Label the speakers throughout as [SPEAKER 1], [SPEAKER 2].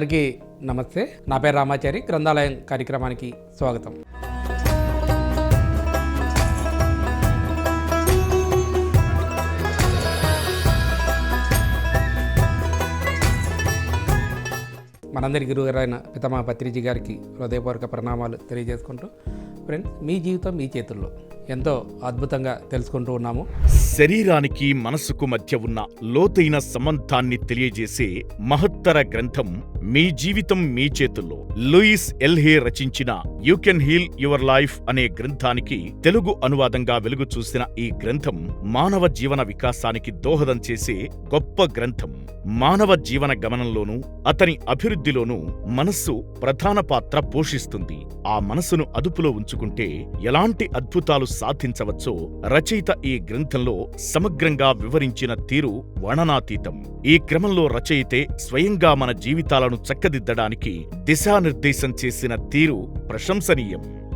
[SPEAKER 1] అందరికీ నమస్తే. నా పేరు రామాచారి. గ్రంథాలయం కార్యక్రమానికి స్వాగతం. మనందరి గురుగారైన పితమా పత్రిజీ గారికి హృదయపూర్వక ప్రణామాలు తెలియజేసుకుంటూ ఫ్రెండ్స్ మీ జీవితం మీ చేతుల్లో ఎంతో అద్భుతంగా తెలుసుకుంటూ ఉన్నాము.
[SPEAKER 2] శరీరానికి మనసుకు మధ్య ఉన్న లోతైన సంబంధాన్ని తెలియజేసే మహత్తర గ్రంథం మీ జీవితం మీ చేతుల్లో. లూయిస్ ఎల్హే రచించిన you can heal your life అనే గ్రంథానికి తెలుగు అనువాదంగా వెలుగు చూసిన ఈ గ్రంథం మానవ జీవన వికాసానికి దోహదం చేసే గొప్ప గ్రంథం. మానవ జీవన గమనంలోనూ అతని అభివృద్ధిలోనూ మనస్సు ప్రధాన పాత్ర పోషిస్తుంది. ఆ మనసును అదుపులో ఉంచుకుంటే ఎలాంటి అద్భుతాలు సాధించవచ్చో రచయిత ఈ గ్రంథంలో సమగ్రంగా వివరించిన తీరు వర్ణనాతీతం. ఈ క్రమంలో రచయితే స్వయంగా మన జీవితాలను చక్కదిద్దడానికి దిశానిర్దేశం చేసిన తీరు ప్రశంసనీయం.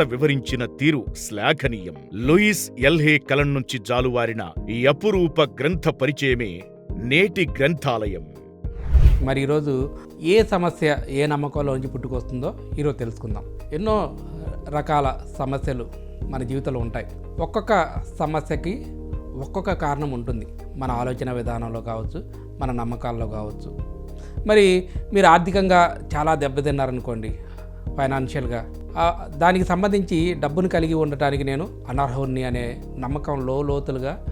[SPEAKER 2] వివరించిన తీరు శ్లాఘనీయం. లూయిస్ ఎల్హే కలం నుంచి జాలువారిన ఈ అపురూప గ్రంథ పరిచయమే నేటి గ్రంథాలయం.
[SPEAKER 1] మరి ఈరోజు ఏ సమస్య ఏ నమ్మకంలోంచి పుట్టుకొస్తుందో ఈరోజు తెలుసుకుందాం. ఎన్నో రకాల సమస్యలు మన జీవితంలో ఉంటాయి. ఒక్కొక్క సమస్యకి ఒక్కొక్క కారణం ఉంటుంది. మన ఆలోచన విధానంలో కావచ్చు మన నమ్మకాల్లో కావచ్చు. మరి మీరు ఆర్థికంగా చాలా దెబ్బతిన్నారనుకోండి ఫైనాన్షియల్గా. దానికి సంబంధించి డబ్బును కలిగి ఉండటానికి నేను అనర్హుణ్ణి అనే నమ్మకం లో లోతులుగా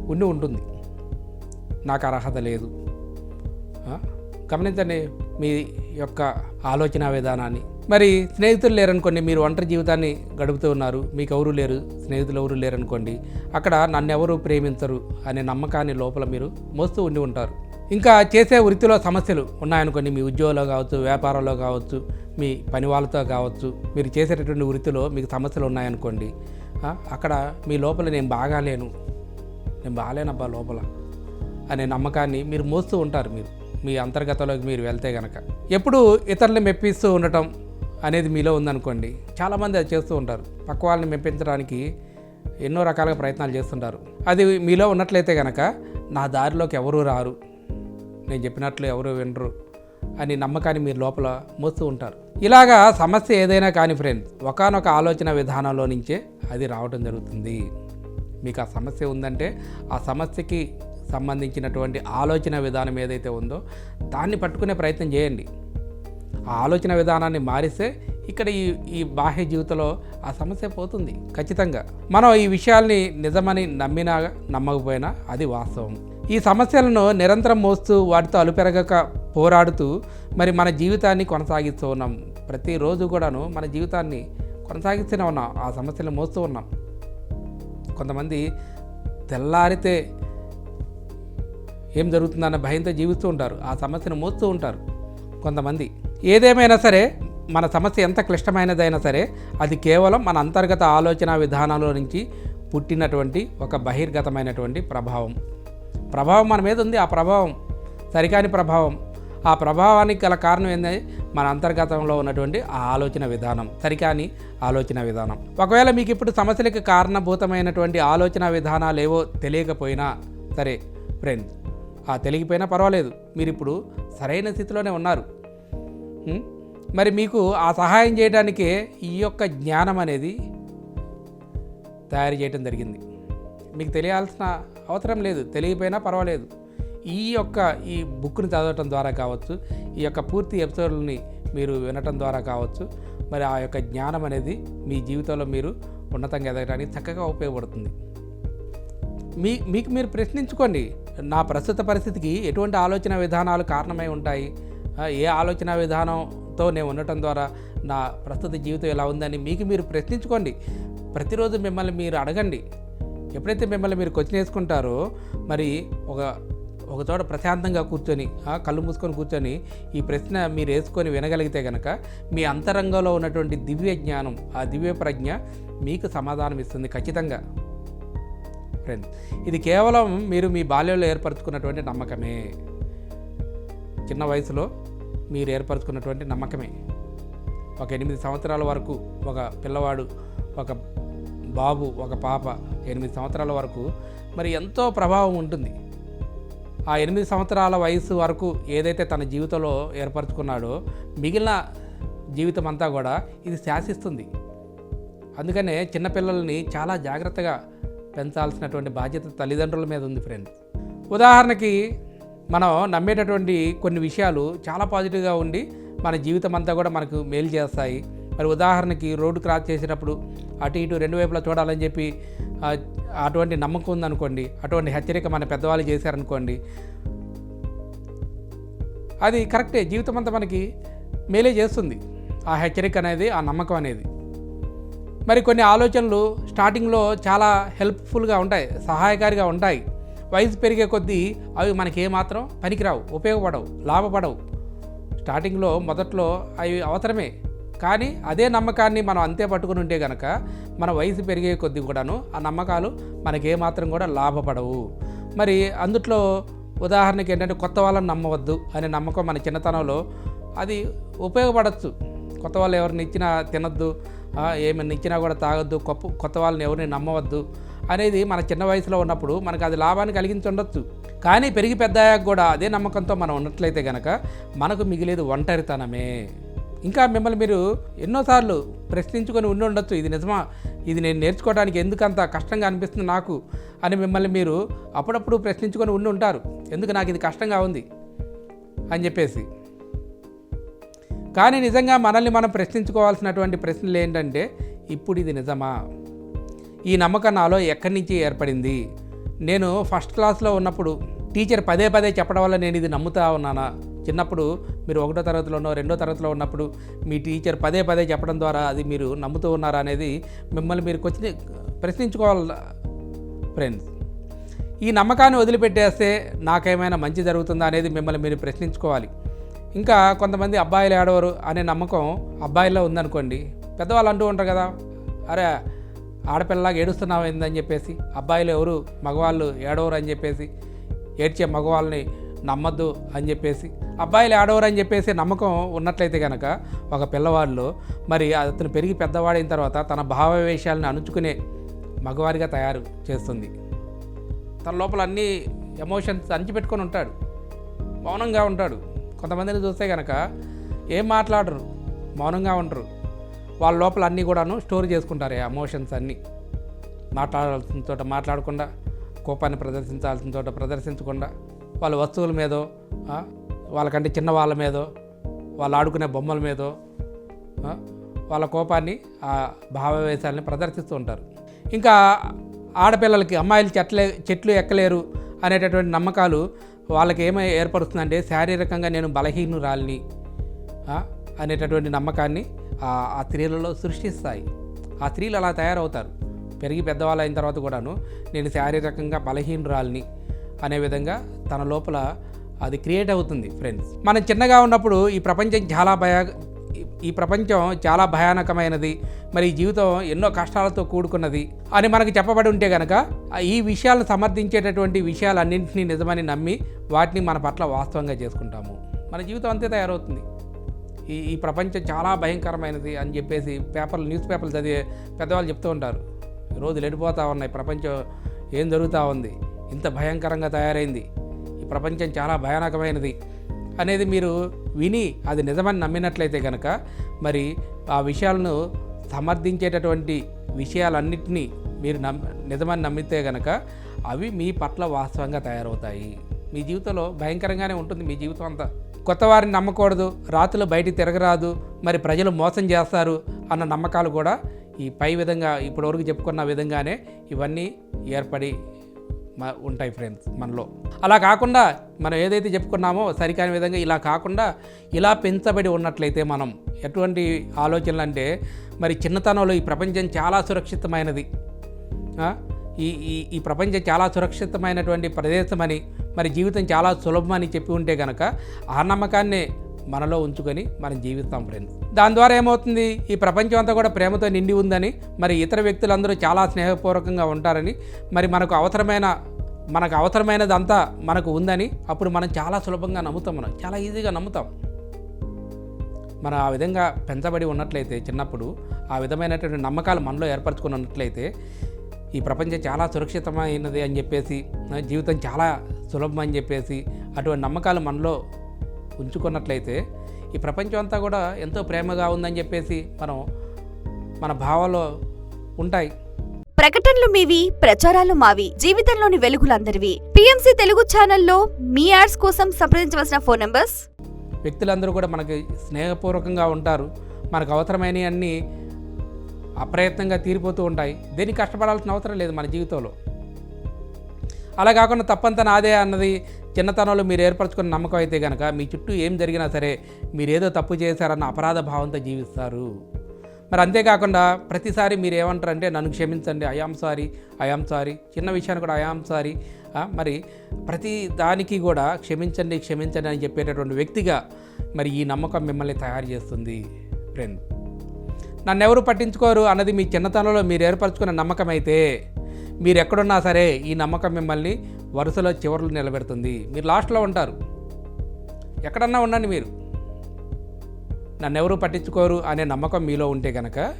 [SPEAKER 1] ఉండి ఉంటుంది. నాకు అర్హత లేదు. గమనించండి మీ యొక్క ఆలోచన విధానాన్ని. మరి స్నేహితులు లేరనుకోండి మీరు ఒంటరి జీవితాన్ని గడుపుతూ ఉన్నారు మీకు ఎవరు లేరు స్నేహితులు ఎవరు లేరనుకోండి అక్కడ నన్ను ఎవరు ప్రేమించరు అనే నమ్మకాన్ని లోపల మీరు మోస్తూ ఉండి ఉంటారు. ఇంకా చేసే వృత్తిలో సమస్యలు ఉన్నాయనుకోండి మీ ఉద్యోగంలో కావచ్చు వ్యాపారంలో కావచ్చు మీ పని వాళ్ళతో కావచ్చు మీరు చేసేటటువంటి వృత్తిలో మీకు సమస్యలు ఉన్నాయనుకోండి అక్కడ మీ లోపల నేను బాగాలేను. నేను బాగాలేనబ్బా లోపల అనే నమ్మకాన్ని మీరు మోస్తూ ఉంటారు మీరు మీ అంతర్గతంలోకి మీరు వెళ్తే గనక. ఎప్పుడు ఇతరులను మెప్పిస్తూ ఉండటం అనేది మీలో ఉందనుకోండి చాలామంది అది చేస్తూ ఉంటారు. పక్క వాళ్ళని మెప్పించడానికి ఎన్నో రకాలుగా ప్రయత్నాలు చేస్తుంటారు. అది మీలో ఉన్నట్లయితే కనుక నా దారిలోకి ఎవరు రారు. నేను చెప్పినట్లు ఎవరు వినరు అని నమ్మకాన్ని మీరు లోపల మోస్తూ ఉంటారు. ఇలాగా సమస్య ఏదైనా కానీ ఫ్రెండ్స్ ఒకనొక ఆలోచన విధానంలో నుంచే అది రావటం జరుగుతుంది. మీకు ఆ సమస్య ఉందంటే ఆ సమస్యకి సంబంధించినటువంటి ఆలోచన విధానం ఏదైతే ఉందో దాన్ని పట్టుకునే ప్రయత్నం చేయండి. ఆ ఆలోచన విధానాన్ని మారిస్తే ఇక్కడ ఈ ఈ బాహ్య జీవితంలో ఆ సమస్య పోతుంది ఖచ్చితంగా. మనం ఈ విషయాల్ని నిజమని నమ్మినా నమ్మకపోయినా అది వాస్తవం. ఈ సమస్యలను నిరంతరం మోస్తూ వాటితో అలుపెరగక పోరాడుతూ మరి మన జీవితాన్ని కొనసాగిస్తూ ఉన్నాం. ప్రతిరోజు కూడాను మన జీవితాన్ని కొనసాగిస్తూనే ఉన్నాం. ఆ సమస్యలు మోస్తూ ఉన్నాం. కొంతమంది తెల్లారితే ఏం జరుగుతుందన్న భయంతో జీవిస్తూ ఉంటారు. ఆ సమస్యను మోస్తూ ఉంటారు. కొంతమంది ఏదేమైనా సరే మన సమస్య ఎంత క్లిష్టమైనదైనా సరే అది కేవలం మన అంతర్గత ఆలోచన విధానాల నుంచి పుట్టినటువంటి ఒక బహిర్గతమైనటువంటి ప్రభావం. ప్రభావం మన మీద ఉంది ఆ ప్రభావం సరికాని ప్రభావం. ఆ ప్రభావానికి గల కారణం ఏంటంటే మన అంతర్గతంలో ఉన్నటువంటి ఆ ఆలోచన విధానం సరికాని ఆలోచన విధానం. ఒకవేళ మీకు ఇప్పుడు సమస్యలకు కారణభూతమైనటువంటి ఆలోచన విధానాలు ఏవో తెలియకపోయినా సరే ఫ్రెండ్స్ ఆ తెలియకపోయినా పర్వాలేదు. మీరు ఇప్పుడు సరైన స్థితిలోనే ఉన్నారు. మరి మీకు ఆ సహాయం చేయడానికే ఈ యొక్క జ్ఞానం అనేది తయారు చేయడం జరిగింది. మీకు తెలియాల్సిన అవసరం లేదు తెలియకపోయినా పర్వాలేదు. ఈ యొక్క ఈ బుక్ని చదవటం ద్వారా కావచ్చు ఈ యొక్క పూర్తి ఎపిసోడ్ని మీరు వినటం ద్వారా కావచ్చు మరి ఆ యొక్క జ్ఞానం అనేది మీ జీవితంలో మీరు ఉన్నతంగా ఎదగడానికి చక్కగా ఉపయోగపడుతుంది. మీ మీకు మీరు ప్రశ్నించుకోండి నా ప్రస్తుత పరిస్థితికి ఎటువంటి ఆలోచన విధానాలు కారణమై ఉంటాయి? ఏ ఆలోచన విధానంతో నేను ఉండటం ద్వారా నా ప్రస్తుత జీవితం ఎలా ఉందని మీకు మీరు ప్రశ్నించుకోండి. ప్రతిరోజు మిమ్మల్ని మీరు అడగండి ఎప్పుడైతే మిమ్మల్ని మీరు క్వశ్చన్ వేసుకుంటారో మరి ఒక ఒక చోట ప్రశాంతంగా కూర్చొని ఆ, కళ్ళు మూసుకొని కూర్చొని ఈ ప్రశ్న మీరు వేసుకొని వినగలిగితే కనుక మీ అంతరంగంలో ఉన్నటువంటి దివ్య జ్ఞానం ఆ దివ్య ప్రజ్ఞ మీకు సమాధానం ఇస్తుంది ఖచ్చితంగా. ఫ్రెండ్స్ ఇది కేవలం మీరు మీ బాల్యంలో ఏర్పరచుకున్నటువంటి నమ్మకమే. చిన్న వయసులో మీరు ఏర్పరచుకున్నటువంటి నమ్మకమే. ఒక ఎనిమిది సంవత్సరాల వరకు ఒక పిల్లవాడు ఒక బాబు ఒక పాప ఎనిమిది సంవత్సరాల వరకు మరి ఎంతో ప్రభావం ఉంటుంది. ఆ ఎనిమిది సంవత్సరాల వయసు వరకు ఏదైతే తన జీవితంలో ఏర్పరచుకున్నాడో మిగిలిన జీవితం అంతా కూడా ఇది శాసిస్తుంది. అందుకనే చిన్నపిల్లల్ని చాలా జాగ్రత్తగా పెంచాల్సినటువంటి బాధ్యత తల్లిదండ్రుల మీద ఉంది ఫ్రెండ్స్. ఉదాహరణకి మనం నమ్మేటటువంటి కొన్ని విషయాలు చాలా పాజిటివ్గా ఉండి మన జీవితం అంతా కూడా మనకు మేలు చేస్తాయి. మరి ఉదాహరణకి రోడ్డు క్రాస్ చేసేటప్పుడు అటు ఇటు రెండు వైపులా చూడాలని చెప్పి అటువంటి నమ్మకం ఉందనుకోండి అటువంటి హెచ్చరిక మన పెద్దవాళ్ళు చేశారనుకోండి అది కరెక్టే. జీవితం అంతా మనకి మేలే చేస్తుంది ఆ హెచ్చరిక అనేది ఆ నమ్మకం అనేది. మరి కొన్ని ఆలోచనలు స్టార్టింగ్లో చాలా హెల్ప్ఫుల్గా ఉంటాయి సహాయకారిగా ఉంటాయి. వయసు పెరిగే కొద్దీ అవి మనకి ఏమాత్రం పనికిరావు ఉపయోగపడవు లాభపడవు. స్టార్టింగ్లో మొదట్లో అవి అవసరమే కానీ అదే నమ్మకాన్ని మనం అంతే పట్టుకుని ఉంటే కనుక మన వయసు పెరిగే కొద్దీ కూడాను ఆ నమ్మకాలు మనకి ఏమాత్రం కూడా లాభపడవు. మరి అందుట్లో ఉదాహరణకి ఏంటంటే కొత్త వాళ్ళని నమ్మవద్దు అనే నమ్మకం మన చిన్నతనంలో అది ఉపయోగపడచ్చు. కొత్త వాళ్ళు ఎవరిని ఇచ్చినా తినొద్దు ఏమైనా ఇచ్చినా కూడా తాగొద్దు కొత్త కొత్త వాళ్ళని ఎవరిని నమ్మవద్దు అనేది మన చిన్న వయసులో ఉన్నప్పుడు మనకు అది లాభాన్ని కలిగించి ఉండొచ్చు కానీ పెరిగి పెద్దయ్యాక కూడా అదే నమ్మకంతో మనం ఉన్నట్లయితే కనుక మనకు మిగిలేదు ఒంటరితనమే. ఇంకా మిమ్మల్ని మీరు ఎన్నోసార్లు ప్రశ్నించుకొని ఉండి ఉండొచ్చు. ఇది నిజమా? ఇది నేను నేర్చుకోవడానికి ఎందుకంత కష్టంగా అనిపిస్తుంది నాకు అని మిమ్మల్ని మీరు అప్పుడప్పుడు ప్రశ్నించుకొని ఉండి ఉంటారు. ఎందుకు నాకు ఇది కష్టంగా ఉంది? అని చెప్పేసి. కానీ నిజంగా మనల్ని మనం ప్రశ్నించుకోవాల్సినటువంటి ప్రశ్నలు ఏంటంటే ఇప్పుడు ఇది నిజమా? ఈ నమ్మకం నాలో ఎక్కడి నుంచి ఏర్పడింది? నేను ఫస్ట్ క్లాస్లో ఉన్నప్పుడు టీచర్ పదే పదే చెప్పడం వల్ల నేను ఇది నమ్ముతా ఉన్నానా? చిన్నప్పుడు మీరు ఒకటో తరగతిలోనో రెండో తరగతిలో ఉన్నప్పుడు మీ టీచర్ పదే పదే చెప్పడం ద్వారా అది మీరు నమ్ముతూ ఉన్నారా అనేది మిమ్మల్ని మీరు కొంచెం ప్రశ్నించుకోవాలి ఫ్రెండ్స్. ఈ నమ్మకాన్ని వదిలిపెట్టేస్తే నాకేమైనా మంచి జరుగుతుందా అనేది మిమ్మల్ని మీరు ప్రశ్నించుకోవాలి. ఇంకా కొంతమంది అబ్బాయిలు ఏడవరు అనే నమ్మకం అబ్బాయిల్లో ఉందనుకోండి. పెద్దవాళ్ళు అంటూ ఉంటారు కదా అరే ఆడపిల్లలాగా ఏడుస్తున్నావు ఏందని చెప్పేసి. అబ్బాయిలు ఎవరు? మగవాళ్ళు ఏడవరు అని చెప్పేసి. ఏడ్చే మగవాళ్ళని నమ్మద్దు అని చెప్పేసి అబ్బాయిలు ఆడవరు అని చెప్పేసి నమ్మకం ఉన్నట్లయితే కనుక ఒక పిల్లవాళ్ళు మరి అతను పెరిగి పెద్దవాడైన తర్వాత తన భావవేశాలను అణుచుకునే మగవారిగా తయారు చేస్తుంది. తన లోపల అన్ని ఎమోషన్స్ అణిచిపెట్టుకొని ఉంటాడు. మౌనంగా ఉంటాడు. కొంతమందిని చూస్తే కనుక ఏం మాట్లాడరు మౌనంగా ఉండరు. వాళ్ళ లోపల అన్నీ కూడాను స్టోర్ చేసుకుంటారు ఆ ఎమోషన్స్ అన్నీ. మాట్లాడాల్సిన చోట మాట్లాడకుండా కోపాన్ని ప్రదర్శించాల్సిన చోట ప్రదర్శించకుండా వాళ్ళ వస్తువుల మీదో వాళ్ళకంటే చిన్న వాళ్ళ మీదో వాళ్ళు ఆడుకునే బొమ్మల మీదో వాళ్ళ కోపాన్ని ఆ భావవేశాలని ప్రదర్శిస్తూ ఉంటారు. ఇంకా ఆడపిల్లలకి అమ్మాయిలు చెట్లే చెట్లు ఎక్కలేరు అనేటటువంటి నమ్మకాలు వాళ్ళకి ఏమై ఏర్పడుతుందంటే శారీరకంగా నేను బలహీనురాలిని అనేటటువంటి నమ్మకాన్ని ఆ ఆ స్త్రీలలో సృష్టిస్తాయి. ఆ స్త్రీలు అలా తయారవుతారు. పెరిగి పెద్దవాళ్ళు అయిన తర్వాత కూడాను నేను శారీరకంగా బలహీనురాలిని అనే విధంగా తన లోపల అది క్రియేట్ అవుతుంది ఫ్రెండ్స్ మనం చిన్నగా ఉన్నప్పుడు ఈ ప్రపంచం చాలా భయ ఈ- ప్రపంచం చాలా భయానకమైనది మరి జీవితం ఎన్నో కష్టాలతో కూడుకున్నది అని మనకు చెప్పబడి ఉంటే కనుక ఈ విషయాలను సమర్థించేటటువంటి విషయాలన్నింటినీ నిజమని నమ్మి వాటిని మన పట్ల వాస్తవంగా చేసుకుంటాము. మన జీవితం అంతే తయారవుతుంది. ఈ ఈ ప్రపంచం చాలా భయంకరమైనది అని చెప్పేసి పేపర్లు న్యూస్ పేపర్లు చదివే పెద్దవాళ్ళు చెప్తూ ఉంటారు. రోజులు వెళ్ళిపోతూ ఉన్నాయి ప్రపంచం ఏం జరుగుతూ ఉంది? ఇంత భయంకరంగా తయారైంది. ఈ ప్రపంచం చాలా భయానకమైనది అనేది మీరు విని అది నిజమని నమ్మినట్లయితే కనుక మరి ఆ విషయాలను సమర్థించేటటువంటి విషయాలన్నింటినీ మీరు నమ్ నిజమని నమ్మితే కనుక అవి మీ పట్ల వాస్తవంగా తయారవుతాయి. మీ జీవితంలో భయంకరంగానే ఉంటుంది మీ జీవితం అంతా. కొత్త వారిని నమ్మకూడదు రాత్రులు బయటికి తిరగరాదు మరి ప్రజలు మోసం చేస్తారు అన్న నమ్మకాలు కూడా ఈ పై విధంగా ఇప్పటివరకు చెప్పుకున్న విధంగానే ఇవన్నీ ఏర్పడి ఉంటాయి ఫ్రెండ్స్ మనలో. అలా కాకుండా మనం ఏదైతే చెప్పుకున్నామో సరికాని విధంగా ఇలా కాకుండా ఇలా పెంచబడి ఉన్నట్లయితే మనం ఎటువంటి ఆలోచనలు అంటే మరి చిన్నతనంలో ఈ ప్రపంచం చాలా సురక్షితమైనది. ఈ ఈ ఈ ప్రపంచం చాలా సురక్షితమైనటువంటి ప్రదేశమని మరి జీవితం చాలా సులభమని చెప్పి ఉంటే కనుక ఆ నమ్మకాన్నే మనలో ఉంచుకొని మనం జీవిస్తాం ఫ్రెండ్స్ దాని ద్వారా ఏమవుతుంది? ఈ ప్రపంచం అంతా కూడా ప్రేమతో నిండి ఉందని మరి ఇతర వ్యక్తులందరూ చాలా స్నేహపూర్వకంగా ఉంటారని మరి మనకు అవసరమైన మనకు అవసరమైనదంతా మనకు ఉందని అప్పుడు మనం చాలా సులభంగా నమ్ముతాం మనం. చాలా ఈజీగా నమ్ముతాం. మనం ఆ విధంగా పెంచబడి ఉన్నట్లయితే చిన్నప్పుడు ఆ విధమైనటువంటి నమ్మకాలు మనలో ఏర్పరచుకుని ఉన్నట్లయితే ఈ ప్రపంచం చాలా సురక్షితమైనది అని చెప్పేసి జీవితం చాలా సులభం అని చెప్పేసి అటువంటి నమ్మకాలు మనలో ఉంచుకున్నట్లయితే ఈ ప్రపంచం అంతా కూడా ఎంతో ప్రేమగా ఉందని చెప్పేసి మనం మన భావాలు ఉంటాయి.
[SPEAKER 3] ప్రకటనలు మీవి ప్రచారాలు మావి జీవితంలోని వెలుగులందరివి. పిఎంసి తెలుగు ఛానల్లో మీ యాడ్స్ కోసం సంప్రదించవలసిన ఫోన్ నంబర్స్?
[SPEAKER 1] వ్యక్తులందరూ కూడా మనకి స్నేహపూర్వకంగా ఉంటారు. మనకు అవసరమైనవి అన్నీ అప్రయత్నంగా తీరిపోతూ ఉంటాయి. దేనికి కష్టపడాల్సిన అవసరం లేదు మన జీవితంలో. అలా కాకుండా తప్పంత నాదే అన్నది చిన్నతనంలో మీరు ఏర్పరచుకున్న నమ్మకం అయితే కనుక మీ చుట్టూ ఏం జరిగినా సరే మీరేదో తప్పు చేశారన్న అపరాధ భావంతో జీవిస్తారు. మరి అంతేకాకుండా ప్రతిసారి మీరు ఏమంటారంటే నన్ను క్షమించండి ఐఆమ్ సారీ ఐఆమ్ సారీ చిన్న విషయాన్ని కూడా ఐఆమ్ సారీ మరి ప్రతి దానికి కూడా క్షమించండి క్షమించండి అని చెప్పేటటువంటి వ్యక్తిగా మరి ఈ నమ్మకం మిమ్మల్ని తయారు చేస్తుంది ఫ్రెండ్ నన్ను ఎవరు పట్టించుకోరు అన్నది మీ చిన్నతనంలో మీరు ఏర్పరచుకున్న నమ్మకం అయితే మీరు ఎక్కడున్నా సరే ఈ నమ్మకం మిమ్మల్ని వరుసలో చివరలు నిలబెడుతుంది. మీరు లాస్ట్లో ఉంటారు. ఎక్కడన్నా ఉండండి మీరు. నన్ను ఎవరు పట్టించుకోరు అనే నమ్మకం మీలో ఉంటే కనుక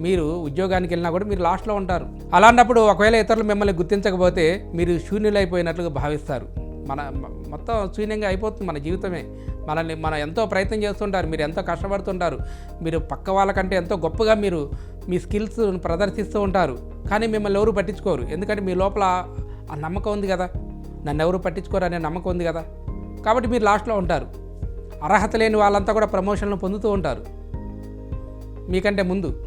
[SPEAKER 1] మీరు ఉద్యోగానికి వెళ్ళినా కూడా మీరు లాస్ట్లో ఉంటారు. అలాంటప్పుడు ఒకవేళ ఇతరులు మిమ్మల్ని గుర్తించకపోతే మీరు శూన్యులైపోయినట్లుగా భావిస్తారు. మన మొత్తం శూన్యంగా అయిపోతుంది మన జీవితమే. మనల్ని మనం ఎంతో ప్రయత్నం చేస్తుంటారు. మీరు ఎంతో కష్టపడుతుంటారు. మీరు పక్క వాళ్ళకంటే ఎంతో గొప్పగా మీరు మీ స్కిల్స్ ప్రదర్శిస్తూ ఉంటారు. కానీ మిమ్మల్ని ఎవరు పట్టించుకోరు. ఎందుకంటే మీ లోపల ఆ నమ్మకం ఉంది కదా? నన్ను ఎవరు పట్టించుకోరు అనే నమ్మకం ఉంది కదా? కాబట్టి మీరు లాస్ట్లో ఉంటారు. అర్హత లేని వాళ్ళంతా కూడా ప్రమోషన్లు పొందుతూ ఉంటారు. మీకంటే ముందు.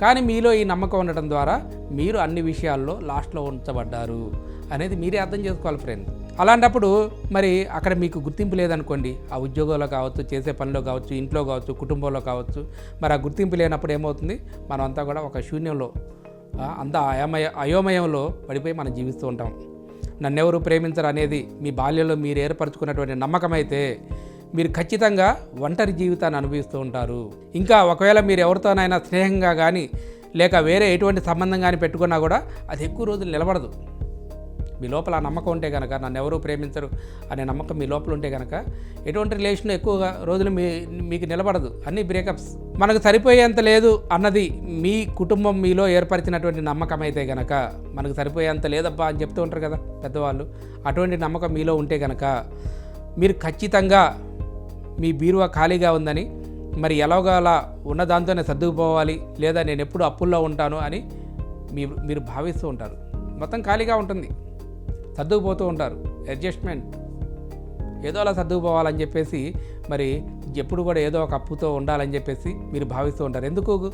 [SPEAKER 1] కానీ మీలో ఈ నమ్మకం ఉండటం ద్వారా మీరు అన్ని విషయాల్లో లాస్ట్లో ఉంచబడ్డారు అనేది మీరే అర్థం చేసుకోవాలి ఫ్రెండ్. అలాంటప్పుడు మరి అక్కడ మీకు గుర్తింపు లేదనుకోండి ఆ ఉద్యోగంలో కావచ్చు చేసే పనిలో కావచ్చు ఇంట్లో కావచ్చు కుటుంబంలో కావచ్చు మరి ఆ గుర్తింపు లేనప్పుడు ఏమవుతుంది? మనం అంతా కూడా ఒక శూన్యంలో అంతా అయోమయ అయోమయంలో పడిపోయి మనం జీవిస్తూ ఉంటాం. నన్నెవరు ప్రేమించరు అనేది మీ బాల్యంలో మీరు ఏర్పరచుకున్నటువంటి నమ్మకం అయితే మీరు ఖచ్చితంగా ఒంటరి జీవితాన్ని అనుభవిస్తూ ఉంటారు. ఇంకా ఒకవేళ మీరు ఎవరితోనైనా స్నేహంగా కానీ లేక వేరే ఎటువంటి సంబంధం కానీ పెట్టుకున్నా కూడా అది ఎక్కువ రోజులు నిలబడదు. మీ లోపల ఆ నమ్మకం ఉంటే కనుక నన్ను ఎవరూ ప్రేమించరు అనే నమ్మకం మీ లోపల ఉంటే కనుక ఎటువంటి రిలేషన్ ఎక్కువగా రోజులు మీ మీకు నిలబడదు. అన్ని బ్రేకప్స్ మనకు సరిపోయేంత లేదు అన్నది మీ కుటుంబం మీలో ఏర్పరిచినటువంటి నమ్మకం అయితే కనుక మనకు సరిపోయేంత లేదబ్బా అని చెప్తూ ఉంటారు కదా పెద్దవాళ్ళు అటువంటి నమ్మకం మీలో ఉంటే కనుక మీరు ఖచ్చితంగా మీ బీరువా ఖాళీగా ఉందని మరి ఎలాగోలా ఉన్న దాంతోనే సర్దుకుపోవాలి లేదా నేను ఎప్పుడు అప్పుల్లో ఉంటాను అని మీరు మీరు భావిస్తూ ఉంటారు. మొత్తం ఖాళీగా ఉంటుంది. సర్దుకుపోతూ ఉంటారు. అడ్జస్ట్మెంట్. ఏదో అలా సర్దుకుపోవాలని చెప్పేసి మరి ఎప్పుడు కూడా ఏదో ఒక అప్పుతో ఉండాలని చెప్పేసి మీరు భావిస్తూ ఉంటారు. ఎందుకు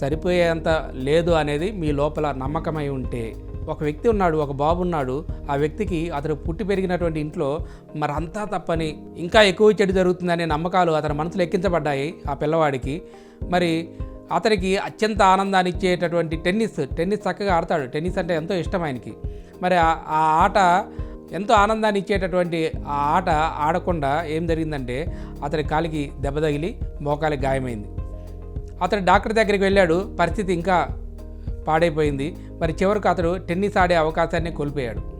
[SPEAKER 1] సరిపోయేంత లేదు అనేది మీ లోపల నమ్మకమై ఉంటే ఒక వ్యక్తి ఉన్నాడు ఒక బాబు ఉన్నాడు ఆ వ్యక్తికి అతను పుట్టి పెరిగినటువంటి ఇంట్లో మరి అంతా తప్పని ఇంకా ఎక్కువ చెడు జరుగుతుందనే నమ్మకాలు అతని మనసులో ఎక్కించబడ్డాయి ఆ పిల్లవాడికి. మరి అతనికి అత్యంత ఆనందాన్ని ఇచ్చేటటువంటి టెన్నిస్ టెన్నిస్ చక్కగా ఆడతాడు. టెన్నిస్ అంటే ఎంతో ఇష్టం ఆయనకి. మరి ఆ- ఆట ఎంతో ఆనందాన్ని ఇచ్చేటటువంటి ఆ ఆట ఆడకుండా ఏం జరిగిందంటే అతని కాలికి దెబ్బ తగిలి మోకాలికి గాయమైంది. అతను డాక్టర్ దగ్గరికి వెళ్ళాడు. పరిస్థితి ఇంకా పాడైపోయింది. మరి చివరికి అతడు టెన్నిస్ ఆడే అవకాశాన్ని కోల్పోయాడు.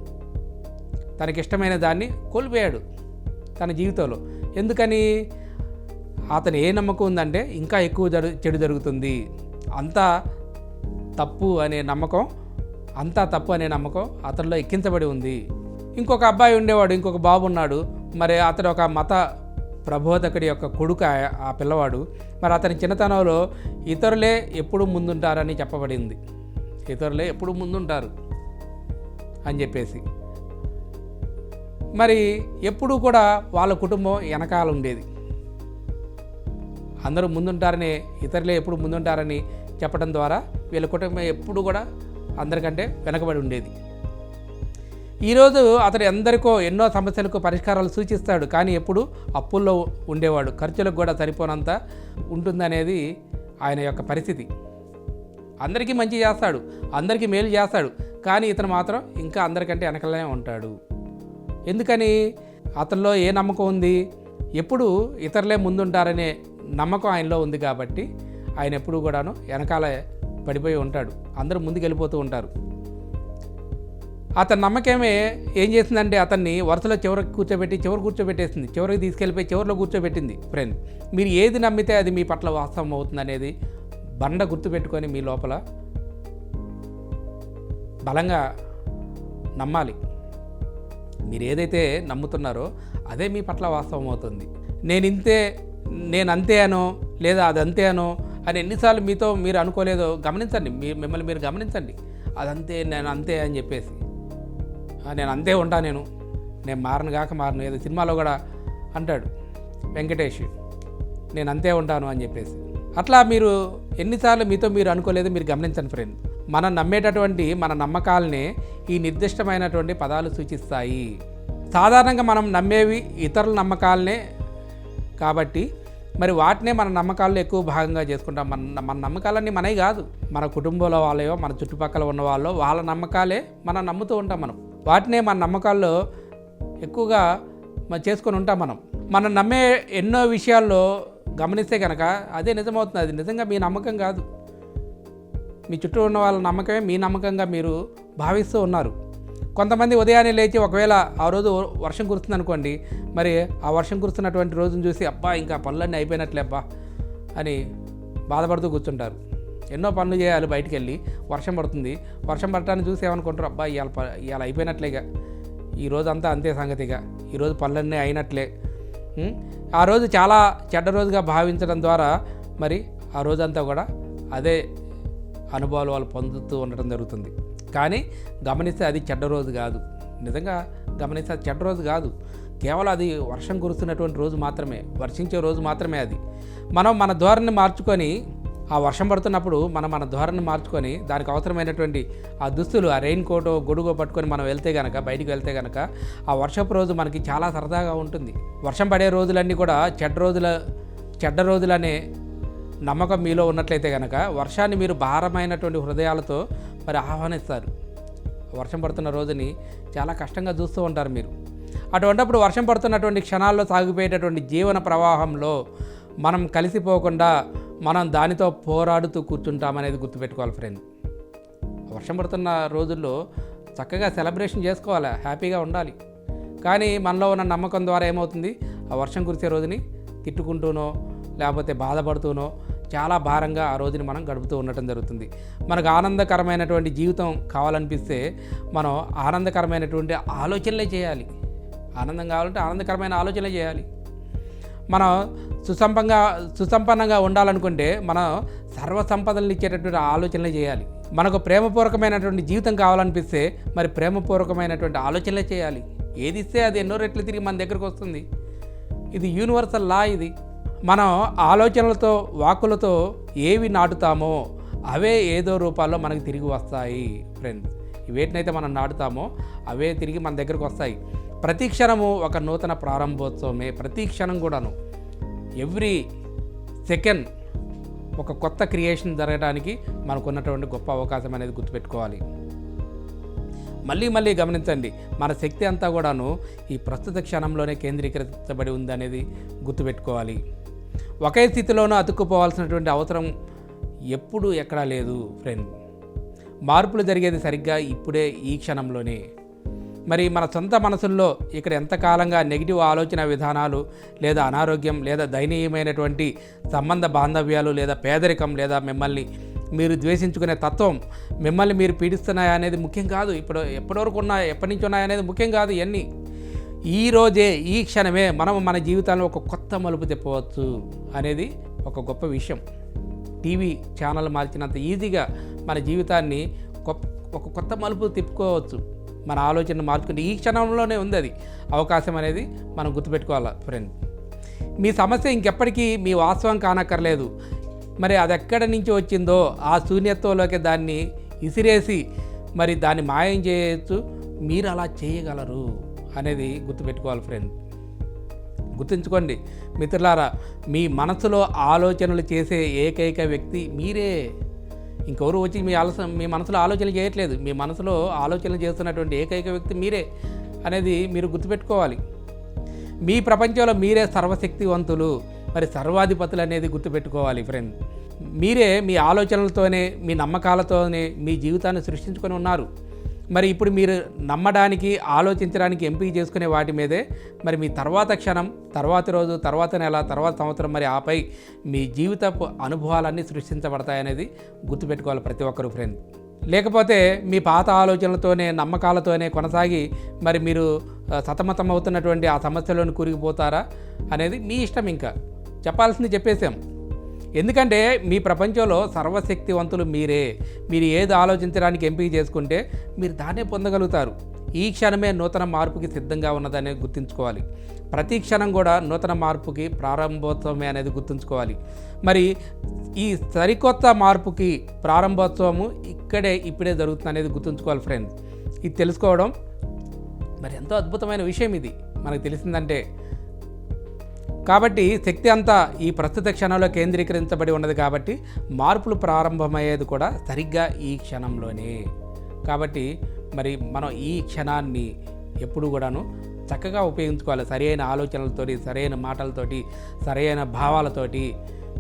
[SPEAKER 1] తనకి ఇష్టమైన దాన్ని కోల్పోయాడు తన జీవితంలో. ఎందుకని? అతను ఏ నమ్మకం ఉందంటే ఇంకా ఎక్కువ జరు చెడు జరుగుతుంది. అంతా తప్పు అనే నమ్మకం అంతా తప్పు అనే నమ్మకం అతనిలో ఎక్కించబడి ఉంది. ఇంకొక అబ్బాయి ఉండేవాడు ఇంకొక బాబు ఉన్నాడు. మరి అతడు ఒక మత ప్రబోధకుడి యొక్క కొడుకు ఆ- ఆ పిల్లవాడు. మరి అతని చిన్నతనంలో ఇతరులే ఎప్పుడు ముందుంటారని చెప్పబడింది. ఇతరులే ఎప్పుడు ముందుంటారు అని చెప్పేసి. మరి ఎప్పుడూ కూడా వాళ్ళ కుటుంబం వెనకాల ఉండేది. అందరూ ముందుంటారని ఇతరులే ఎప్పుడు ముందుంటారని చెప్పడం ద్వారా వీళ్ళ కుటుంబం ఎప్పుడు కూడా అందరికంటే వెనకబడి ఉండేది. ఈరోజు అతడు ఎందరికో ఎన్నో సమస్యలకు పరిష్కారాలు సూచిస్తాడు కానీ ఎప్పుడు అప్పుల్లో ఉండేవాడు. ఖర్చులకు కూడా సరిపోనంత ఉంటుందనేది ఆయన యొక్క పరిస్థితి. అందరికీ మంచి చేస్తాడు అందరికీ మేలు చేస్తాడు కానీ ఇతను మాత్రం ఇంకా అందరికంటే వెనకలనే ఉంటాడు. ఎందుకని? అతనిలో ఏ నమ్మకం ఉంది? ఎప్పుడు ఇతరులే ముందుంటారనే నమ్మకం ఆయనలో ఉంది కాబట్టి ఆయన ఎప్పుడు కూడాను వెనకాల పడిపోయి ఉంటాడు. అందరూ ముందుకు వెళ్ళిపోతూ ఉంటారు. అతని నమ్మకమే ఏం చేసిందంటే అతన్ని వరుసలో చివరికి కూర్చోబెట్టి చివరి కూర్చోబెట్టేసింది. చివరికి తీసుకెళ్ళిపోయి చివరిలో కూర్చోబెట్టింది ఫ్రెండ్ మీరు ఏది నమ్మితే అది మీ పట్ల వాస్తవం అవుతుంది అనేది బండ గుర్తుపెట్టుకొని మీ లోపల బలంగా నమ్మాలి. మీరు ఏదైతే నమ్ముతున్నారో అదే మీ పట్ల వాస్తవం అవుతుంది. నేను ఇంతే నేను అంతే అనో లేదా అది అంతే అనో అని ఎన్నిసార్లు మీతో మీరు అనుకోలేదో గమనించండి. మీ మిమ్మల్ని మీరు గమనించండి. అదంతే నేను అంతే అని చెప్పేసి. నేను అంతే ఉంటా నేను. నేను మారను కాక మారను. ఏదో సినిమాలో కూడా అంటాడు వెంకటేష్ నేను అంతే ఉంటాను అని చెప్పేసి. అట్లా మీరు ఎన్నిసార్లు మీతో మీరు అనుకోలేదు మీరు గమనించండి ఫ్రెండ్. మనం నమ్మేటటువంటి మన నమ్మకాలనే ఈ నిర్దిష్టమైనటువంటి పదాలు సూచిస్తాయి. సాధారణంగా మనం నమ్మేవి ఇతరుల నమ్మకాలనే కాబట్టి మరి వాటినే మన నమ్మకాల్లో ఎక్కువ భాగంగా చేసుకుంటాం. మన మన నమ్మకాలన్నీ మనవి కాదు. మన కుటుంబంలో వాళ్ళయో మన చుట్టుపక్కల ఉన్న వాళ్ళో వాళ్ళ నమ్మకాలే మనం నమ్ముతూ ఉంటాం మనం. వాటినే మన నమ్మకాల్లో ఎక్కువగా చేసుకొని ఉంటాం మనం. మనం నమ్మే ఎన్నో విషయాల్లో గమనిస్తే కనుక అదే నిజమవుతుంది. అది నిజంగా మీ నమ్మకం కాదు. మీ చుట్టూ ఉన్న వాళ్ళ నమ్మకమే మీ నమ్మకంగా మీరు భావిస్తూ ఉన్నారు. కొంతమంది ఉదయాన్నే లేచి ఒకవేళ ఆ రోజు వర్షం కురుస్తుంది అనుకోండి మరి ఆ వర్షం కురుస్తున్నటువంటి రోజును చూసి అబ్బా ఇంకా పనులన్నీ అయిపోయినట్లే అబ్బా అని బాధపడుతూ కూర్చుంటారు. ఎన్నో పనులు చేయాలి బయటికి వెళ్ళి వర్షం పడుతుంది. వర్షం పడటాన్ని చూసి ఏమనుకుంటారు అబ్బా ఇవాళ ఇవాళ అయిపోయినట్లేగా ఈ రోజు అంతా అంతే సంగతిగా ఈరోజు పనులన్నీ అయినట్లే. ఆ రోజు చాలా చెడ్డ రోజుగా భావించడం ద్వారా మరి ఆ రోజంతా కూడా అదే అనుభవాలు వాళ్ళు పొందుతూ ఉండటం జరుగుతుంది. కానీ గమనిస్తే అది చెడ్డ రోజు కాదు. నిజంగా గమనిస్తే అది చెడ్డ రోజు కాదు. కేవలం అది వర్షం కురుస్తున్నటువంటి రోజు మాత్రమే వర్షించే రోజు మాత్రమే అది. మనం మన ధోరణిని మార్చుకొని ఆ వర్షం పడుతున్నప్పుడు మనం మన ధోరణిని మార్చుకొని దానికి అవసరమైనటువంటి ఆ దుస్తులు ఆ రెయిన్ కోటో గొడుగో పట్టుకొని మనం వెళ్తే కనుక బయటికి వెళ్తే కనుక ఆ వర్షపు రోజు మనకి చాలా సరదాగా ఉంటుంది. వర్షం పడే రోజులన్నీ కూడా చెడ్డ రోజుల చెడ్డ రోజులనే నమ్మకం మీలో ఉన్నట్లయితే కనుక వర్షాన్ని మీరు భారమైనటువంటి హృదయాలతో మరి ఆహ్వానిస్తారు. వర్షం పడుతున్న రోజుని చాలా కష్టంగా చూస్తూ ఉంటారు మీరు. అటువంటిప్పుడు వర్షం పడుతున్నటువంటి క్షణాల్లో సాగిపోయేటటువంటి జీవన ప్రవాహంలో మనం కలిసిపోకుండా మనం దానితో పోరాడుతూ కూర్చుంటామనేది గుర్తుపెట్టుకోవాలి ఫ్రెండ్. వర్షం పడుతున్న రోజుల్లో చక్కగా సెలబ్రేషన్ చేసుకోవాలి హ్యాపీగా ఉండాలి. కానీ మనలో ఉన్న నమ్మకం ద్వారా ఏమవుతుంది? ఆ వర్షం కురిసే రోజుని తిట్టుకుంటూనో లేకపోతే బాధపడుతూనో చాలా భారంగా ఆ రోజుని మనం గడుపుతూ ఉండటం జరుగుతుంది. మనకు ఆనందకరమైనటువంటి జీవితం కావాలనిపిస్తే మనం ఆనందకరమైనటువంటి ఆలోచనలే చేయాలి. ఆనందం కావాలంటే ఆనందకరమైన ఆలోచనలే చేయాలి. మనం సుసంపంగా సుసంపన్నంగా ఉండాలనుకుంటే మనం సర్వసంపదలను ఇచ్చేటటువంటి ఆలోచనలే చేయాలి. మనకు ప్రేమపూర్వకమైనటువంటి జీవితం కావాలనిపిస్తే మరి ప్రేమపూర్వకమైనటువంటి ఆలోచనలే చేయాలి. ఏది ఇస్తే అది ఎన్నో రెట్లు తిరిగి మన దగ్గరకు వస్తుంది. ఇది యూనివర్సల్ లా ఇది. మనం ఆలోచనలతో వాకులతో ఏవి నాటుతామో అవే ఏదో రూపాల్లో మనకు తిరిగి వస్తాయి ఫ్రెండ్స్ వేటినైతే మనం నాటుతామో అవే తిరిగి మన దగ్గరకు వస్తాయి. ప్రతి క్షణము ఒక నూతన ప్రారంభోత్సవమే ప్రతి క్షణం కూడాను. ఎవ్రీ సెకండ్ ఒక కొత్త క్రియేషన్ జరగడానికి మనకున్నటువంటి గొప్ప అవకాశం అనేది గుర్తుపెట్టుకోవాలి. మళ్ళీ మళ్ళీ గమనించండి మన శక్తి అంతా కూడాను ఈ ప్రస్తుత క్షణంలోనే కేంద్రీకరించబడి ఉందనేది గుర్తుపెట్టుకోవాలి. ఒకే స్థితిలోనూ అతుక్కుపోవాల్సినటువంటి అవసరం ఎప్పుడూ ఎక్కడా లేదు ఫ్రెండ్ మార్పులు జరిగేది సరిగ్గా ఇప్పుడే ఈ క్షణంలోనే. మరి మన సొంత మనసుల్లో ఇక్కడ ఎంతకాలంగా నెగిటివ్ ఆలోచన విధానాలు లేదా అనారోగ్యం లేదా దయనీయమైనటువంటి సంబంధ బాంధవ్యాలు లేదా పేదరికం లేదా మిమ్మల్ని మీరు ద్వేషించుకునే తత్వం మిమ్మల్ని మీరు పీడిస్తున్నాయా అనేది ముఖ్యం కాదు. ఇప్పుడు ఎప్పటివరకు ఉన్నా ఎప్పటి నుంచి ఉన్నాయనేది ముఖ్యం కాదు ఇవన్నీ. ఈ రోజే ఈ క్షణమే మనం మన జీవితాల్లో ఒక కొత్త మలుపు తిప్పవచ్చు అనేది ఒక గొప్ప విషయం. టీవీ ఛానల్ మార్చినంత ఈజీగా మన జీవితాన్ని ఒక కొత్త మలుపు తిప్పుకోవచ్చు. మన ఆలోచన మార్చుకుని ఈ క్షణంలోనే ఉంది అది. అవకాశం అనేది మనం గుర్తుపెట్టుకోవాలి ఫ్రెండ్ మీ సమస్య ఇంకెప్పటికీ మీ వాస్తవం కానక్కర్లేదు. మరి అది ఎక్కడి నుంచి వచ్చిందో ఆ శూన్యత్వంలోకి దాన్ని ఇసిరేసి మరి దాన్ని మాయం చేయొచ్చు. మీరు అలా చేయగలరు. అనేది గుర్తుపెట్టుకోవాలి ఫ్రెండ్ గుర్తుంచుకోండి మిత్రులారా మీ మనసులో ఆలోచనలు చేసే ఏకైక వ్యక్తి మీరే. ఇంకెవరు వచ్చి మీ ఆలోచన మీ మనసులో ఆలోచనలు చేయట్లేదు. మీ మనసులో ఆలోచనలు చేస్తున్నటువంటి ఏకైక వ్యక్తి మీరే అనేది మీరు గుర్తుపెట్టుకోవాలి. మీ ప్రపంచంలో మీరే సర్వశక్తివంతులు మరి సర్వాధిపతులు అనేది గుర్తుపెట్టుకోవాలి ఫ్రెండ్ మీరే మీ ఆలోచనలతోనే మీ నమ్మకాలతోనే మీ జీవితాన్ని సృష్టించుకొని ఉన్నారు. మరి ఇప్పుడు మీరు నమ్మడానికి ఆలోచించడానికి ఎంపిక చేసుకునే వాటి మీదే మరి మీ తర్వాత క్షణం తర్వాత రోజు తర్వాత నెల తర్వాత సంవత్సరం మరి ఆపై మీ జీవితపు అనుభవాలన్నీ సృష్టించబడతాయనేది గుర్తుపెట్టుకోవాలి ప్రతి ఒక్కరు ఫ్రెండ్. లేకపోతే మీ పాత ఆలోచనలతోనే నమ్మకాలతోనే కొనసాగి మరి మీరు సతమతం అవుతున్నటువంటి ఆ సమస్యలోని కూరిగిపోతారా అనేది మీ ఇష్టం ఇంకా. చెప్పాల్సింది చెప్పేసాం ఎందుకంటే మీ ప్రపంచంలో సర్వశక్తివంతులు మీరే. మీరు ఏది ఆలోచించడానికి ఎంపిక చేసుకుంటే మీరు దాన్నే పొందగలుగుతారు. ఈ క్షణమే నూతన మార్పుకి సిద్ధంగా ఉన్నదనే గుర్తుంచుకోవాలి. ప్రతి క్షణం కూడా నూతన మార్పుకి ప్రారంభోత్సవమే అనేది గుర్తుంచుకోవాలి. మరి ఈ సరికొత్త మార్పుకి ప్రారంభోత్సవము ఇక్కడే ఇప్పుడే జరుగుతుంది అనేది గుర్తుంచుకోవాలి ఫ్రెండ్స్ ఇది తెలుసుకోవడం మరి ఎంతో అద్భుతమైన విషయం ఇది. మనకు తెలిసిందంటే కాబట్టి శక్తి అంతా ఈ ప్రస్తుత క్షణంలో కేంద్రీకరించబడి ఉన్నది కాబట్టి మార్పులు ప్రారంభమయ్యేది కూడా సరిగ్గా ఈ క్షణంలోనే. కాబట్టి మరి మనం ఈ క్షణాన్ని ఎప్పుడు కూడాను చక్కగా ఉపయోగించుకోవాలి. సరైన ఆలోచనలతోటి సరైన మాటలతోటి సరైన భావాలతోటి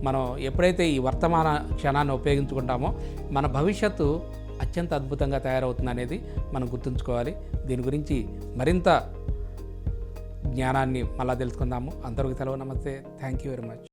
[SPEAKER 1] మనం ఎప్పుడైతే ఈ వర్తమాన క్షణాన్ని ఉపయోగించుకుంటామో మన భవిష్యత్తు అత్యంత అద్భుతంగా తయారవుతుంది అనేది మనం గుర్తుంచుకోవాలి. దీని గురించి మరింత జ్ఞానాన్ని మళ్ళా తెలుసుకుందాము. అందరికీ సెలవు. నమస్తే. Thank you very much